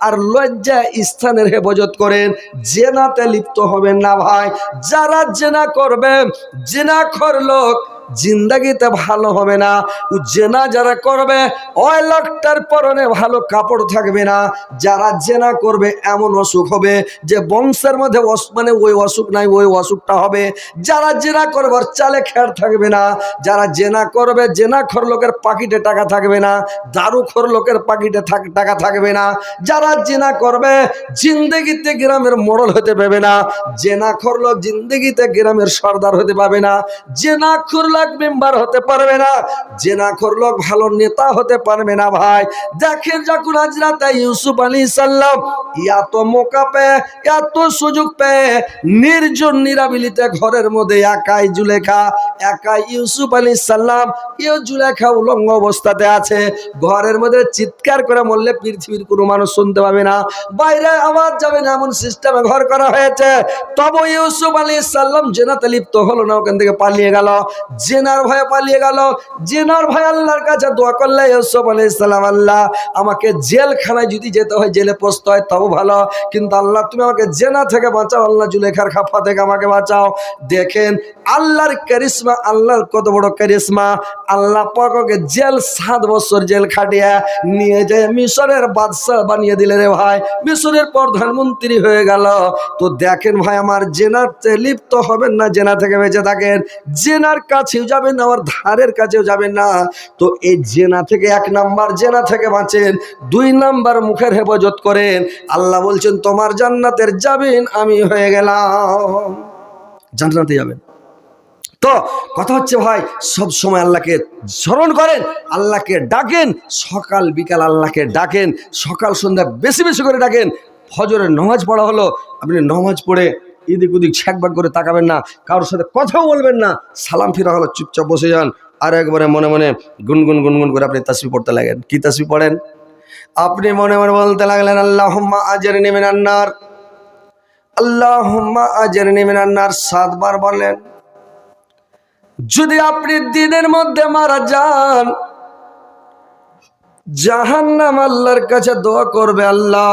আর লজ্জা স্থানের হেফাজত করেন। জেনাতে লিপ্ত হবেন না ভাই। যারা জেনা করবে জেনা খর লোক জিন্দাগিতে ভালো হবে না। জেনা যারা করবে, ওই লোকটার পরনে ভালো কাপড় থাকবে না। যারা জেনা করবে, এমন অসুখ হবে যে বংশের মধ্যে মানে ওই অসুখ নাই, ওই অসুখটা হবে। যারা জেনা করবে চালে খেয়ার থাকবে না। যারা জেনা করবে, জেনা খর লোকের পাকিটে টাকা থাকবে না। দারু খর লোকের পাকিটে টাকা থাকবে না। যারা জেনা করবে, জিন্দগিতে গ্রামের মোড়ল হতে পারবে না। জেনা খর লোক জিন্দগিতে গ্রামের সর্দার হতে পারবে না। জেনা খর লোক মেম্বার হতে পারবে না জেনা খর লোক ভালো নেতা হতে পারবে না ভাই। দেখেন যখন আজ রাতে ইউসুফ আলী সাল্লাম এত মোকা পেয়ে, এত সুযোগ পেয়ে, নির্জন নিরাবিলিতে ঘরের মধ্যে একাই জুলেখা, একাই ইউসুফ আলী সাল্লাম ইউ জুলেখা উলঙ্গ অবস্থাতে আছে। ঘরের মধ্যে চিৎকার করে মরলে পৃথিবীর কোনো মানুষ শুনতে পাবে না। বাইরে আওয়াজ যাবে না, এমন সিস্টেমে ঘর করা হয়েছে। তবে ইউসুফ আলী সাল্লাম জেনাতে লিপ্ত হলো না, ওখান থেকে পালিয়ে গেল। জেনার ভয়ে পালিয়ে গেল। জেনার ভয় আল্লাহর কাছে দোয়া করলে ইউসুফ আলী সাল্লাম আল্লাহ, আমাকে জেলখানায় যদি যেতে হয়, জেলে পোস্ত হয়, তাও ভালো। কিন্তু আল্লাহ, তুমি আমাকে জেনা থেকে বাঁচাও। আল্লাহ জুলেখার খাফা থেকে আমাকে বাঁচাও। দেখেন, আল্লাহর কারিশমা, আল্লাহর কত বড় কারিশমা। আল্লাহ পাককে জেল সাত বছর জেল খাটিয়ে নিয়ে যায় মিশরের বাদশাহ বানিয়ে দিলে রে ভাই। মিশরের প্রধানমন্ত্রী হয়ে গেল। তো দেখেন ভাই, আমার জেনাতে লিপ্ত হবেন না, জেনা থেকে বেঁচে থাকেন। জেনার কাছেও যাবেন না আমার ধারের কাছেও যাবেন না। তো এই জেনা থেকে এক নাম্বার জেনা থেকে বাঁচেন, দুই নাম্বার মুখের হেফাজত করেন। আল্লাহ বলছেন, তোমার জান্নাতের যাবেন, আমি হয়ে গেলাম। জান্নাতে যাবেন। তো কথা হচ্ছে ভাই, সব সময় আল্লাহকে স্মরণ করেন, আল্লাহকে ডাকেন, সকাল বিকাল আল্লাহকে ডাকেন, সকাল সন্ধ্যা বেশি বেশি করে ডাকেন। ফজরের নামাজ পড়া হলো, আপনি নামাজ পড়ে এদিক ওদিক ছ্যাকবাক করে তাকাবেন না, কারোর সাথে কথাও বলবেন না। সালাম ফিরা হলো, চুপচাপ বসে যান। আর একবারে মনে মনে গুনগুন গুনগুন করে আপনি তাসবি পড়তে লাগেন কি তাসবি পড়েন? আপনি মনে মনে বলতে লাগলেন আল্লাহ আজের নেমেন আল্লাহ আজের নেমেন সাতবার বললেন। যদি আপনি দিনের মধ্যে মারা যান, জাহান্নাম আল্লাহর কাছে দোয়া করবে আল্লাহ।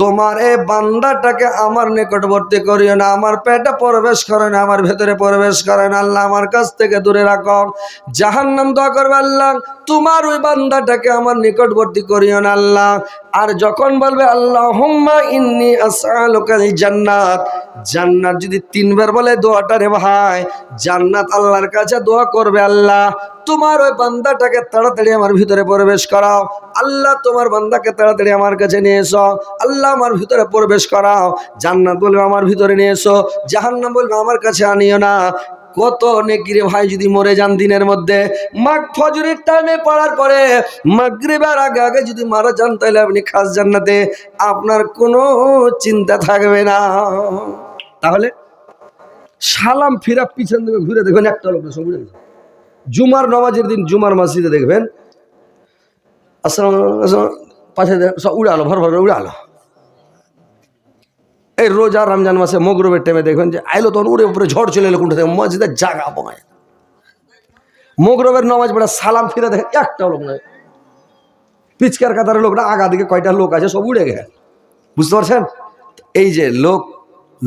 তোমার এই বান্দাটাকে আমার নিকটবর্তী করিও না, আমার পেটে প্রবেশ করে না, আমার ভেতরে প্রবেশ করে না। আল্লাহ আমার কাছ থেকে দূরে রাখো, জাহান্নাম দোয়া করবে আল্লাহ, তোমার ওই বান্দাটাকে আমার নিকটবর্তী করিও না আল্লাহ। আর যখন বলবে আল্লাহ হুম্মা ইন্নি আসআলুকাল জান্নাত জান্নাত যদি তিনবার বলে দোয়াটা রে ভাই, জান্নাত আল্লাহর কাছে দোয়া করবে আল্লাহ। তোমার ওই বান্দাটাকে তাড়াতাড়ি আমার ভিতরে প্রবেশ করাও। আল্লাহ তোমার বান্দাকে তাড়াতাড়ি আমার কাছে নিয়ে এসো। আল্লাহ আমার ভিতরে প্রবেশ করাও। জান্নাত বলবে আমার ভিতরে নিয়ে এসো। জাহান্নাম বলবে আমার কাছে আনিও না। কত নেকিরে ভাই যদি মরে যান দিনের মধ্যে। মাঘ ফজরের টাইমে পড়ার পরে মাগরিবের আগে আগে যদি মারা যান তাহলে আপনি খাস জান্নাতে। আপনার কোনো চিন্তা থাকবে না। তাহলে সালাম ফিরা পিছন দিকে ঘুরে দেখবেন একটা লোক না, সব উড়ে গেছে। জুমার নামাজের দিন, জুমার মসজিদে দেখবেন পাশে সব উড়ে আলো ভর ভর করে উড়ে আলো এই রোজা রমজান মাসে মগরবের টাইমে দেখবেন যে আইলো তখন উড়ে উপরে ঝড় চলে এলো কোনটা থেকে মসজিদে জাগা পায় মগরবের নামাজ পড়ে সালাম ফিরে দেখেন একটা লোক নয় পিচকার কাতারের লোকটা আগা দিকে কয়টা লোক আছে, সব উড়ে গেছে। বুঝতে পারছেন? এই যে লোক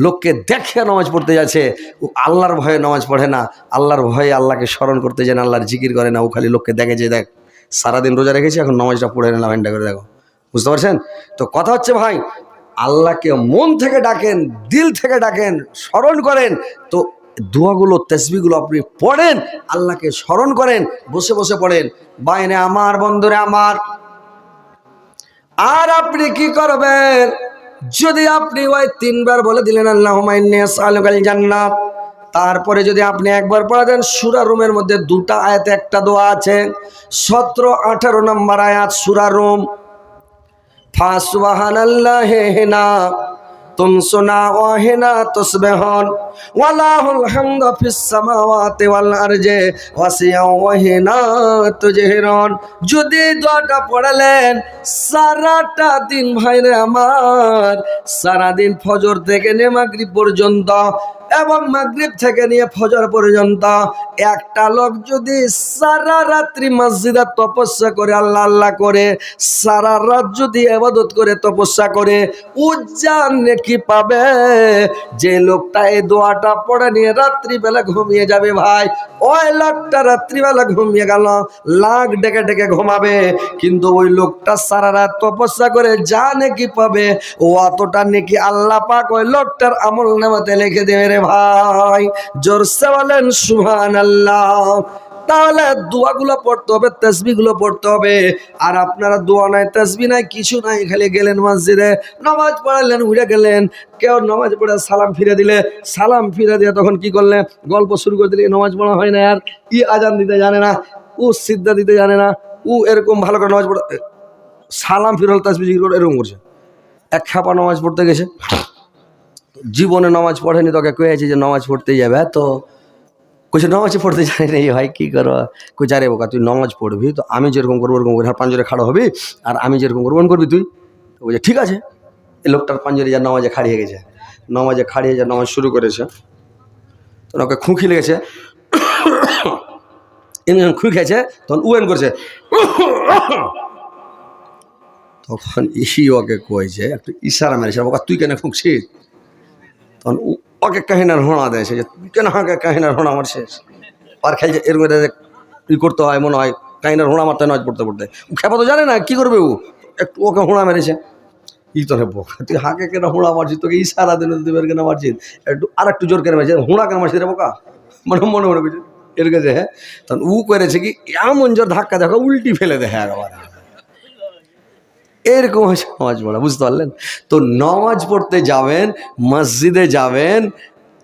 লোককে দেখে নামাজ পড়তে যাচ্ছে, ও আল্লাহর ভয়ে নামাজ পড়ে না। আল্লাহর ভয়ে আল্লাহকে স্মরণ করতে যায় না, আল্লাহর জিকির করে না, ও খালি লোককে দেখে যে দেখ, সারাদিন রোজা রেখেছি, এখন নামাজটা পড়ে নিলাম এন্ডা করে দেখো। বুঝতে পারছেন? তো কথা হচ্ছে ভাই, আল্লাহকে মন থেকে ডাকেন, দিল থেকে ডাকেন, স্মরণ করেন। তো দোয়াগুলো, তসবিগুলো আপনি পড়েন, আল্লাহকে স্মরণ করেন, বসে বসে পড়েন। বাইনে আমার, বন্ধুরে আমার, আর আপনি কি করবেন? যদি আপনি ওই তিনবার বলে দিলেন আল্লাহ জান্নাত তারপরে যদি আপনি একবার পড়া দেন, সুরা রুমের মধ্যে দুটা আয়াত একটা দোয়া আছে, সতেরো আঠারো নম্বর আয়াত সুরা রুম। ফাসবাহান আল্লাহ হেনা। তুম সোনা ও তসবে হন ওয়ালাহুল হামদু ফিস সামাওয়াতি ওয়াল আরজি ওয়াসিয়াও ওয়াহিনা তুজহিরুন। যদি দোয়াটা পড়ালেন, সারাটা দিন ভাইরে আমার সারা দিন ফজর থেকে নে মাগরিব পর্যন্ত এবং মাগরিব থেকে নিয়ে ফজর পর্যন্ত একটা লোক যদি সারা রাত্রি মসজিদে তপস্যা করে, আল্লাহ আল্লাহ করে, সারা রাত যদি আবাদত করে, তপস্যা করে উজ্জান কি পাবে? যে লোকটা এই দোয়াটা পড়ে নিয়ে রাত্রিবেলা ঘুমিয়ে যাবে ভাই। ওই লোকটা রাত্রিবেলা ঘুমিয়ে গেল লাখ ডেকে ডেকে ঘুমাবে। কিন্তু ওই লোকটা সারা রাত তপস্যা করে যা নাকি পাবে? ও অতটা নাকি আল্লাহ পাক ওই লোকটার আমল নামাতে লিখে দেবে রে ভাই জোরসে বলেন সুহান আল্লাহ তাহলে দোয়াগুলো পড়তে হবে তসবিগুলো পড়তে হবে। আর আপনারা দোয়া নাই তসবি নাই, কিছু নাই, খালি গেলেন মসজিদে, নামাজ পড়ালেন উড়ে গেলেন। কেউ নামাজ পড়ে সালাম ফিরে দিলে, সালাম ফিরে দিয়ে তখন কি করলে গল্প শুরু করে দিলে নামাজ পড়া হয় না আর, ই আজান দিতে জানে না ও সিদ্ধা দিতে জানে না ও এরকম ভালো করে নামাজ পড়ে সালাম ফিরল তসবি এরকম করছে। এক খাপা নামাজ পড়তে গেছে। জীবনে নামাজ পড়েনি, তোকে কয়েছে যে নামাজ পড়তে যাবে, তো কইছে, নামাজ পড়তে জানি না ভাই কী করো? কই আরে বোকা, তুই নামাজ পড়বি? তো আমি যেরকম করব, ওরকম করে পাঞ্জরে খাড়া হবি, আর আমি যেরকম করব, ওরকম করবি তুই? বলছে, ঠিক আছে। এই লোকটার পাঞ্জরে যা নামাজে খাড়িয়ে গেছে, নামাজে খাড়িয়ে যা নামাজ শুরু করেছে তো ওকে খুঁকি লেগেছে যখন খুঁই খেয়েছে, তখন উয়েন করছে, তখন ইসি ওকে কয়েছে একটু ইশারা মেরেছে বাবা তুই কেন খুঁকছিস? তখন ওকে কাহিনার হোঁড়া দেয় সে যে তুই কেন হাঁকে কাহিনার হোঁড়া আমার শেষ? আর খেলছে এর মধ্যে যে ই করতে হয়, মনে হয় কাহিনার হোঁড়া মারতে নয়, পড়তে পড়তে। খেপা তো জানে না, কি করবে ও? একটু ওকে হোঁড়া মেরেছে। ই তো বোকা, তুই হাঁকে কেন হোঁড়া মারছিস? তোকে ইশারা দিল তুই কেন মারছিস? একটু আর একটু জোর কেন মারছিস হোঁড়া কেন মারছিস রে বোকা? মানে মনে মনে করছে এর কাছে হ্যাঁ? তখন উ করেছে কি, এমন জোর ধাক্কা, দেখো, উল্টি ফেলে দেয় একবার এরকম হচ্ছে নামাজ পড়া, বুঝতে পারলেন? তো নামাজ পড়তে যাবেন, মসজিদে যাবেন,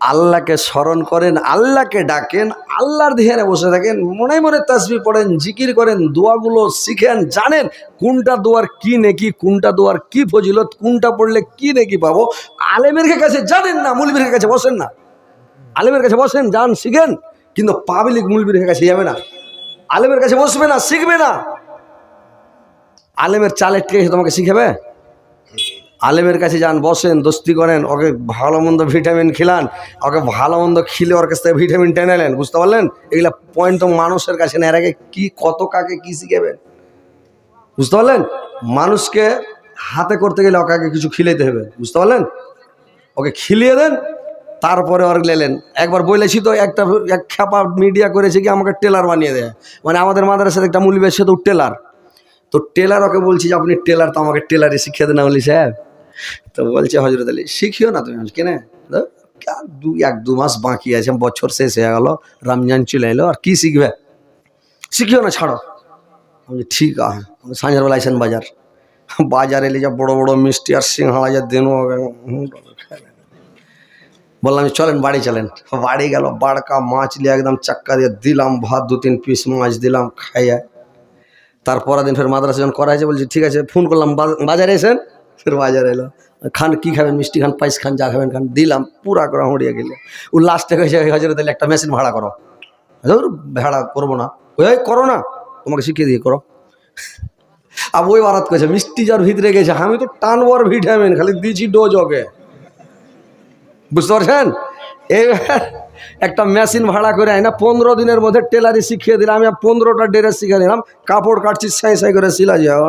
আল্লাহকে স্মরণ করেন, আল্লাহকে ডাকেন, আল্লাহর ধ্যানে বসে থাকেন, মনে মনে তাসবি পড়েন, জিকির করেন, দোয়াগুলো শিখেন, জানেন কোনটা দোয়ার কি নেকি, কোনটা দোয়ার কি ফজিলত, কোনটা পড়লে কি নেকি পাবো। আলেমের কাছে জানেন না মুলবির কাছে বসেন না। আলেমের কাছে বসেন, যান, শিখেন, কিন্তু পাবলিক মুলবির কাছে যাবে না। আলেমের কাছে বসবে না, শিখবে না। আলেমের চালের কে তোমাকে শিখাবে? আলেমের কাছে যান, বসেন, দোস্তি করেন, ওকে ভালো মন্দ ভিটামিন খিলান, ওকে ভালো মন্দ খিলে ওর কাছ থেকে ভিটামিন টেনে নেন, বুঝতে পারলেন? এগুলা পয়েন্ট তো মানুষের কাছে না এর আগে কি, কত কাকে কি শিখাবেন? বুঝতে পারলেন? মানুষকে হাতে করতে গেলে ওকে কিছু খিলাইতে হবে, বুঝতে পারলেন? ওকে খিলিয়ে দেন, তারপরে ওর লেলেন। একবার বলেছি তো, একটা এক খেপা মিডিয়া করেছে কি আমাকে টেলার বানিয়ে দেয়। মানে আমাদের মাদ্রাসার একটা মুলি সে তো টেলার। তো টেলার ওকে বলছি যে, আপনি টেলার, তো আমাকে টেলারে শিখিয়ে দেন বলি সাহেব তো বলছে, হজরত আলী, শিখিও না তুমি কেনে? দু, এক দু মাস বাকি আছে, বছর শেষ হয়ে গেল, রমজান চলে এলো, আর কি শিখবে? শিখিও না, ছাড়ো। আমি ঠিক আছে সাঁঝের আইসেন বাজার। বাজারে এলে যা বড় বড় মিষ্টি আর সিংহাড়া যা দেন বললাম, চলেন, বাড়ি চলেন। বাড়ি গেল, বাড়কা মাছ নিয়ে একদম চাক্কা দিয়ে দিলাম, ভাত দু তিন পিস মাছ দিলাম, খাইয়া তারপরের দিন ফের মাদ্রাসা যখন করা হয়েছে, বলছি, ঠিক আছে ফোন করলাম বাজারে এসেন ফের বাজারে এলো। খান, কি খাবেন? মিষ্টি খান পাইস খান, যা খাবেন খান। দিলাম, পুরা করে হড়িয়ে গেলে। ও লাস্টে কয়েছে হজরত আলী একটা মেশিন ভাড়া করো। ধর ভাড়া করব না। ওই করো না। তোমাকে শিখিয়ে দিয়ে করো। আর ওই বারাত করেছে মিষ্টি যার ভিতরে গেছে, আমি তো টানবর ভিটামিন খালি দিয়েছি ডোজ ওকে। বুঝতে পারছেন? এবার একটা মেশিন ভাড়া করে আয় না পনেরো দিনের মধ্যে টেলারি শিখিয়ে দিলাম। আমি পনেরোটা ড্রেস শিখে নিলাম, কাপড় কাটছি, সাই সাই করে সিলা যায়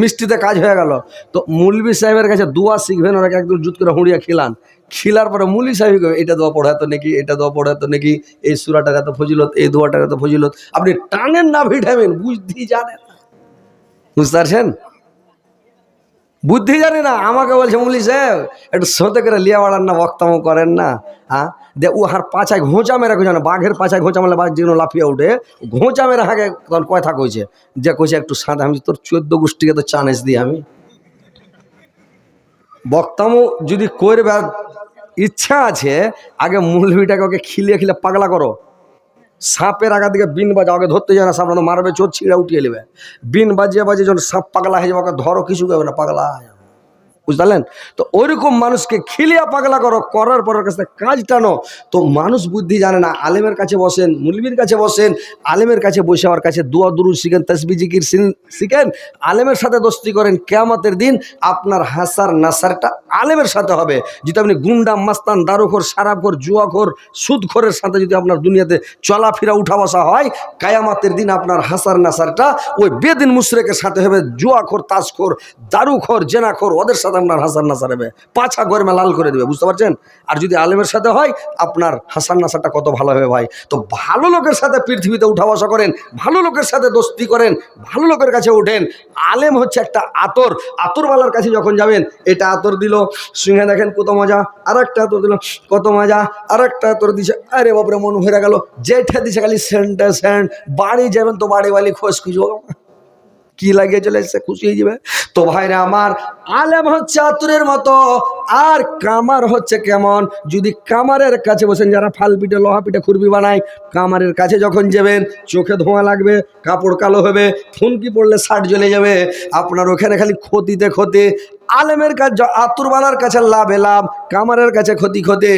মিষ্টিতে কাজ হয়ে গেল। তো মুলবি সাহেবের কাছে দোয়া শিখবেন ওরা একদম জুত করে হুঁড়িয়া খিলান। খিলার পরে মুলি সাহেব এটা দোয়া পড়াতো নাকি, এটা দোয়া পড়াতো নাকি, এই সুরাটার এত ফজিলত, এই দোয়াটার এত ফজিলত। আপনি টানেন না ভিটামিন, বুঝতেই জানেন বুঝতে পারছেন? বুদ্ধি জানি না, আমাকে বলছে মুলি সাহেব, একটু সোতে করে লিয়া বাড়ান না বক্তব্য করেন না হ্যাঁ? দে, ও হার পাছায় ঘোঁচা মেরে কইছে না বাঘের পাছায় ঘোঁচা মারলে বাঘ যেগুলো লাফিয়ে উঠে, ঘোঁচা মেরে হাঁকে, তখন কথা কইছে যে কইছে, একটু সাদা আমি তোর চোদ্দ গোষ্ঠীকে তো চানেস দিই আমি। বক্তামু যদি করবার ইচ্ছা আছে, আগে মূলবিটাকে ওকে খিলিয়ে খিলে পাগলা করো। সাপের আগা দিকে বিন বাজা ওকে ধরতে যায় না, সাপ মারবে, চোর ছিঁড়ে উঠিয়ে নেবে। বিন বাজিয়ে বাজিয়ে যখন সাপ পাগলা হয়ে যাবে ওকে ধরো, কিছু করবে না, পাগলা হয়ে যাবে। বুঝলেন তো ওইরকম মানুষকে খিলিয়া পাগলা করো, করার পরের কাছে কাজ টানো। তো মানুষ বুদ্ধি জানে না, আলেমের কাছে বসেন, মুলবির কাছে বসেন, আলেমের কাছে বসে আমার কাছে দুয়া দুরু শিখেন তসবি জিকির শিখেন, আলেমের সাথে দোস্তি করেন, কেয়ামতের দিন আপনার হাসার নাসারটা আলেমের সাথে হবে। যদি আপনি গুন্ডা, মাস্তান, দারুখোর, সারাখোর, জুয়াখোর, সুদখোরের সাথে যদি আপনার দুনিয়াতে চলাফেরা উঠা বসা হয়, কায়ামাতের দিন আপনার হাসার নাসারটা ওই বেদিন মুশরেকের সাথে হবে। জুয়াখোর তাসখোর দারুখোর, জেনাখোর, ওদের সাথে আপনার হাসার নাসার হবে। পাছা গরমে লাল করে দেবে, বুঝতে পারছেন? আর যদি আলেমের সাথে হয়, আপনার হাসান নাসারটা কত ভালো হবে ভাই। তো ভালো লোকের সাথে পৃথিবীতে উঠা বসা করেন, ভালো লোকের সাথে দোস্তি করেন, ভালো লোকের কাছে ওঠেন। আলেম হচ্ছে একটা আতর। আতরওয়ালার কাছে যখন যাবেন, এটা আতর দিল সিংহে দেখেন কত মজা আর একটা তোর দিল কত মজা আর একটা আতর দিছে, আরে বাপরে, মন ভরে গেল। যেটা দিছে খালি সেন্টে, সেন্ট, বাড়ি যাবেন তো বাড়ি বাড়ি, খোঁজ খুঁজো কি লাগিয়ে চলে এসছে, খুশি হয়ে যাবে। তো ভাইরা আমার, আলেম হচ্ছে আতুরের মতো, আর কামার হচ্ছে কেমন? যদি কামারের কাছে বসেন, যারা ফাল পিঠে, লোহা পিঠে খুরবি বানায়, কামারের কাছে যখন যাবেন, চোখে ধোঁয়া লাগবে, কাপড় কালো হবে ফুনকি পড়লে শার্ট জ্বলে যাবে। আপনার ওখানে খালি ক্ষতিতে ক্ষতি আলেমের কাছে আতুরওয়ালার কাছে লাভে লাভ কামারের কাছে ক্ষতি ক্ষতি।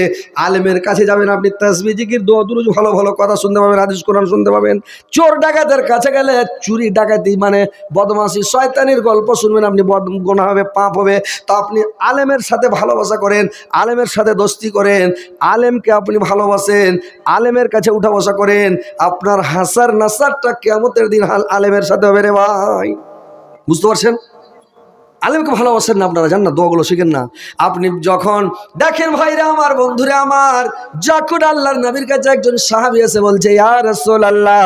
আলেমের কাছে যাবেন আপনি তসবি, জিকির দোয়াদুরুজ ভালো ভালো কথা শুনতে পাবেন, হাদিস, কোরআন শুনতে পাবেন। চোর ডাকাতের কাছে গেলে চুরি, ডাকাতি মানে বদমাসি শয়তানির গল্প শুনবেন আপনি, বদ গোনা হবে, পাপ হবে। তো আপনি আলেমের সাথে ভালোবাসা করেন, আলেমের সাথে দোস্তি করেন, আলেমকে আপনি ভালোবাসেন, আলেমের কাছে উঠা বসা করেন, আপনার হাসার নাসারটা কেমতের দিন আলেমের সাথে হবে রে ভাই। বুঝতে পারছেন? আলেমকে ভালোবাসেন না আপনারা জান না? দোয়াগুলো শিখেন না। আপনি যখন দেখেন ভাইরা আমার, বন্ধুরা আমার, যখন আল্লাহর নবীর কাছে একজন সাহাবি এসে বলছে, ইয়া রাসূল আল্লাহ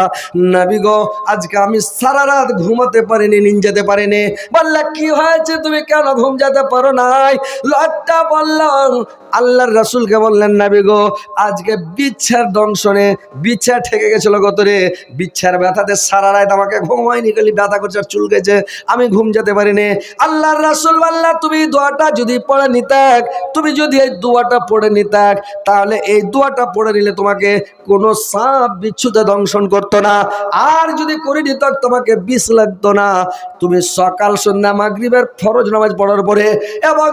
নবী গো, আজকে আমি সারা রাত ঘুমাতে পারিনি নিন যেতে পারিনি। বললা, কি হয়েছে? তুমি কেন ঘুম যেতে পারো নাই? লটটা বললাম, আল্লাহর রাসূলকে বললেন, নবী গো, আজকে বিচ্ছার দংশনে বিচ্ছা ঠেকে গেছিল গতরে, বিচ্ছার ব্যথাতে সারা রাত আমাকে ঘুম হয়নি, খালি ব্যথা করছে আর চুলকেছে আমি ঘুম যেতে পারিনি। আল্লাহর রাসুল আল্লাহ, তুমি দোয়াটা যদি পড়ে নিতাক, তুমি যদি এই দোয়াটা পড়ে নিতাক, তাহলে এই দোয়াটা পড়ে নিলে তোমাকে কোনো সাপ বিচ্ছুতে দংশন করতো না। আর যদি করে নিতাক, তোমাকে বিষ লাগতো না। তুমি সকাল, সন্ধ্যা, মাগরিবের ফরজ নামাজ পড়ার পরে এবং